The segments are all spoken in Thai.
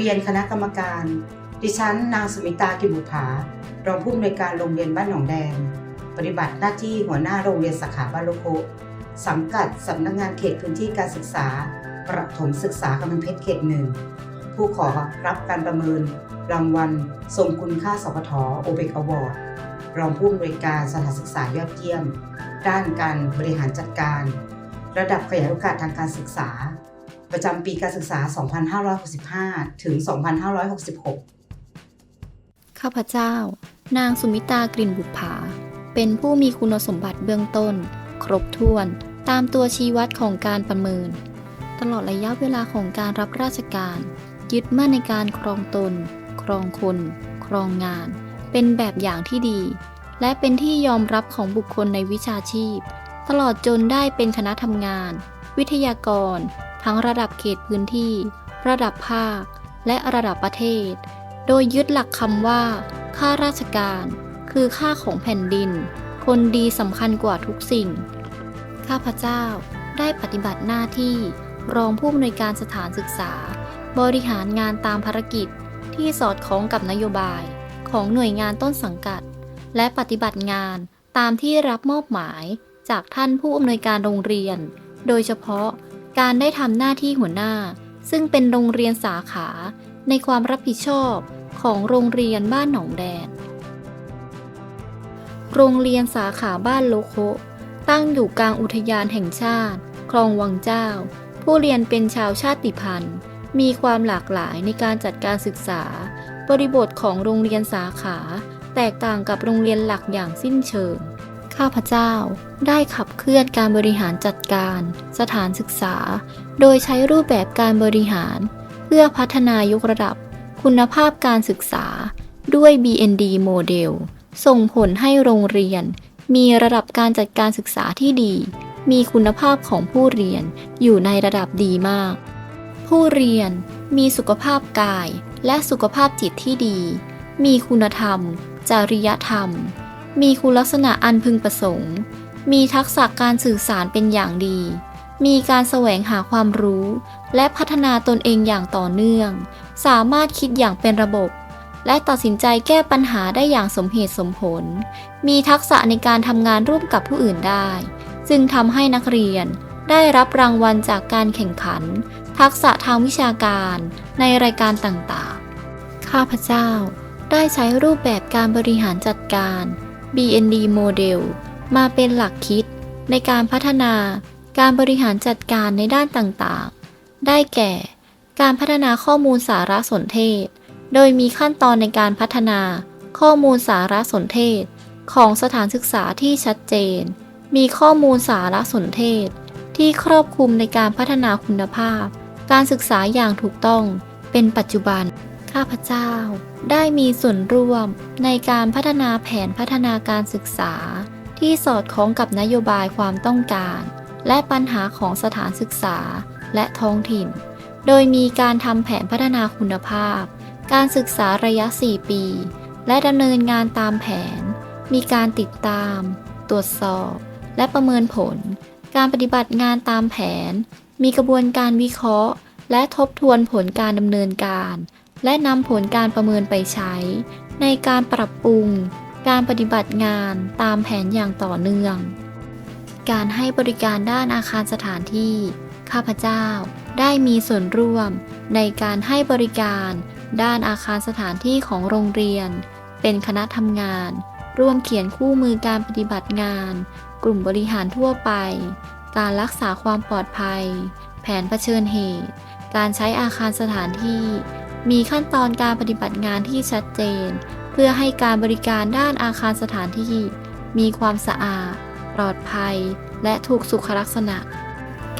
รียนคณะกรรมการ ดิฉัน นางสมิตากิบุภารองผู้อำนวยการโรงเรียนบ้านหนองแดง ปฏิบัติหน้าที่หัวหน้าโรงเรียนสาขาบ้านโลโคสังกัดสำนักงานเขตพื้นที่การศึกษา ประถมศึกษากำแพงเพชรเขตหนึ่งผู้ขอรับการประเมิน รางวัลทรงคุณค่าสพทโอเบกอวอร์ดรองผู้อำนวยการสถานศึกษายอดเยี่ยม ด้านการบริหารจัดการ ระดับขยายโอกาสทางการศึกษา ประจำปีการศึกษา 2565 ถึง 2566 ข้าพเจ้า นางสุมิตากลิ่นบุปผาเป็นผู้มีคุณสมบัติเบื้องต้น ครบถ้วนตามตัวชี้วัดของการประเมิน ตลอดระยะเวลาของการรับราชการ ยึดมั่นในการครองตน ครองคน ครองงาน เป็นแบบอย่างที่ดี และเป็นที่ยอมรับของบุคคลในวิชาชีพ ตลอดจนได้เป็นคณะทำงาน วิทยากร ทั้งระดับเขตพื้นที่ ระดับภาค และระดับประเทศ โดยยึดหลักคำว่าข้าราชการ คือค่าของแผ่นดิน คนดีสำคัญกว่าทุกสิ่ง ข้าพเจ้าได้ปฏิบัติหน้าที่ รองผู้อำนวยการสถานศึกษา บริหารงานตามภารกิจที่สอดคล้องกับนโยบาย ของหน่วยงานต้นสังกัด และปฏิบัติงานตามที่รับมอบหมายจากท่านผู้อำนวยการโรงเรียน โดยเฉพาะ การได้ทำหน้าที่หัวหน้า ซึ่งเป็นโรงเรียนสาขาในความรับผิดชอบของโรงเรียนบ้านหนองแดงโรงเรียนสาขาบ้านโลโคตั้งอยู่กลางอุทยานแห่งชาติ คลองวังเจ้า ผู้เรียนเป็นชาวชาติพันธุ์ มีความหลากหลายในการจัดการศึกษา บริบทของโรงเรียนสาขา แตกต่างกับโรงเรียนหลักอย่างสิ้นเชิง ข้าพเจ้า ได้ขับเคลื่อนการบริหารจัดการ สถานศึกษา โดยใช้รูปแบบการบริหาร เพื่อพัฒนายกระดับ คุณภาพการศึกษา ด้วย BND โมเดลส่งผลให้โรงเรียน มีระดับการจัดการศึกษาที่ดี มีคุณภาพของผู้เรียนอยู่ในระดับดีมาก ผู้เรียนมีสุขภาพกายและสุขภาพจิตที่ดี มีคุณธรรม จริยธรรม มีคุณลักษณะอันพึงประสงค์ มีทักษะการสื่อสารเป็นอย่างดี มีการแสวงหาความรู้ และพัฒนาตนเองอย่างต่อเนื่อง สามารถคิดอย่างเป็นระบบ และตัดสินใจแก้ปัญหาได้อย่างสมเหตุสมผล มีทักษะในการทำงานร่วมกับผู้อื่นได้จึงทำให้นักเรียนได้รับรางวัลจากการแข่งขัน ทักษะทางวิชาการในรายการต่างๆ ข้าพเจ้าได้ใช้รูปแบบการบริหารจัดการ BND โมเดลมาเป็นหลักคิดในการพัฒนาการบริหารจัดการในด้านต่างๆ ได้แก่ การพัฒนาข้อมูลสารสนเทศ โดยมีขั้นตอนในการพัฒนาข้อมูลสารสนเทศ ของสถานศึกษาที่ชัดเจน มีข้อมูลสารสนเทศ ที่ครอบคลุมในการพัฒนาคุณภาพ การศึกษาอย่างถูกต้องเป็นปัจจุบัน ข้าพเจ้า ได้มีส่วนร่วมในการพัฒนาแผนพัฒนาการศึกษา ที่สอดคล้องกับนโยบายความต้องการ และปัญหาของสถานศึกษาและท้องถิ่น โดยมีการทำแผนพัฒนาคุณภาพ การศึกษาระยะ 4 ปี และดำเนินงานตามแผน มีการติดตาม ตรวจสอบ และประเมินผล การปฏิบัติงานตามแผน มีกระบวนการวิเคราะห์ และทบทวนผลการดำเนินการ และนำผลการประเมินไปใช้ ในการปรับปรุง การปฏิบัติงานตามแผนอย่างต่อเนื่อง การให้บริการด้านอาคารสถานที่ ข้าพเจ้าได้มีส่วนร่วม ในการให้บริการด้านอาคารสถานที่ของโรงเรียน เป็นคณะทำงาน ร่วมเขียนคู่มือการปฏิบัติงาน กลุ่มบริหารทั่วไป การรักษาความปลอดภัย แผนเผชิญเหตุ การใช้อาคารสถานที่ มีขั้นตอนการปฏิบัติงานที่ชัดเจน เพื่อให้การบริการด้านอาคารสถานที่ มีความสะอาด ปลอดภัย และถูกสุขลักษณะ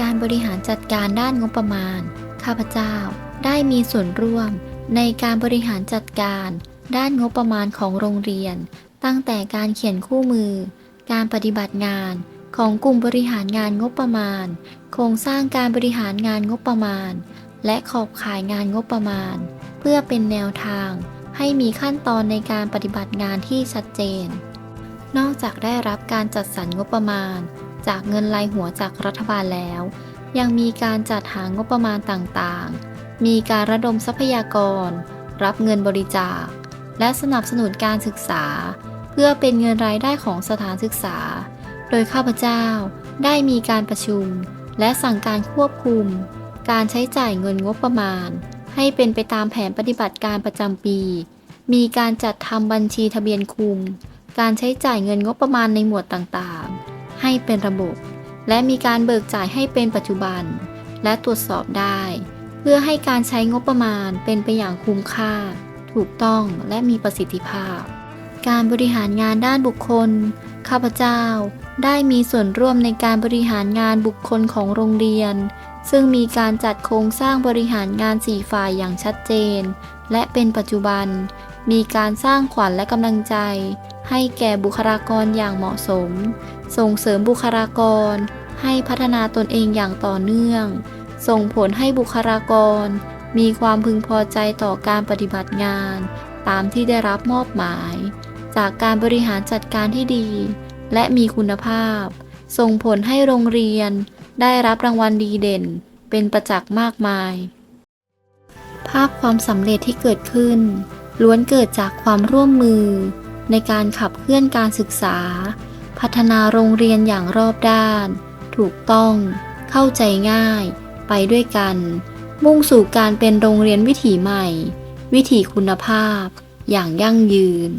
การบริหารจัดการด้านงบประมาณ ข้าพเจ้าได้มีส่วนร่วมในการบริหารจัดการ ด้านงบประมาณของโรงเรียน ตั้งแต่การเขียนคู่มือ การปฏิบัติงานของกลุ่มบริหารงานงบประมาณ โครงสร้างการบริหารงานงบประมาณ และขอบข่ายงานงบประมาณ เพื่อเป็นแนวทางให้มีขั้นตอนในการปฏิบัติงานที่ชัดเจน นอกจากได้รับการจัดสรรงบประมาณ จากเงินรายหัวจากรัฐบาลแล้ว ยังมีการจัดหางบประมาณต่างๆ มีการระดมทรัพยากร รับเงินบริจาค และสนับสนุนการศึกษา เพื่อเป็นเงินรายได้ของสถานศึกษา โดยข้าพเจ้าได้มีการประชุม และสั่งการควบคุม การใช้จ่ายเงินงบประมาณ ให้เป็นไปตามแผนปฏิบัติการประจำปี มีการจัดทำบัญชีทะเบียนคุม การใช้จ่ายเงินงบประมาณในหมวดต่างๆ ให้เป็นระบบ และมีการเบิกจ่ายให้เป็นปัจจุบัน และตรวจสอบได้ เพื่อให้การใช้งบประมาณเป็นไปอย่างคุ้มค่า ถูกต้องและมีประสิทธิภาพ การบริหารงานด้านบุคคล ข้าพเจ้าได้มีส่วนร่วมในการบริหารงานบุคคลของโรงเรียน ซึ่งมีการจัดโครงสร้างบริหารงานสี่ฝ่ายอย่างชัดเจน และเป็นปัจจุบัน มีการสร้างขวัญและกำลังใจ ให้แก่บุคลากรอย่างเหมาะสม ส่งเสริมบุคลากร ให้พัฒนาตนเองอย่างต่อเนื่อง ส่งผลให้บุคลากร มีความพึงพอใจต่อการปฏิบัติงาน ตามที่ได้รับมอบหมาย จากการบริหารจัดการที่ดี และมีคุณภาพ ส่งผลให้โรงเรียนได้รับรางวัลดีเด่น เป็นประจักษ์มากมาย ภาพความสำเร็จที่เกิดขึ้น ล้วนเกิดจากความร่วมมือ ในการขับเคลื่อนการศึกษา พัฒนาโรงเรียนอย่างรอบด้าน ถูกต้อง เข้าใจง่าย ไปด้วยกัน มุ่งสู่การเป็นโรงเรียนวิถีใหม่ วิถีคุณภาพ อย่างยั่งยืน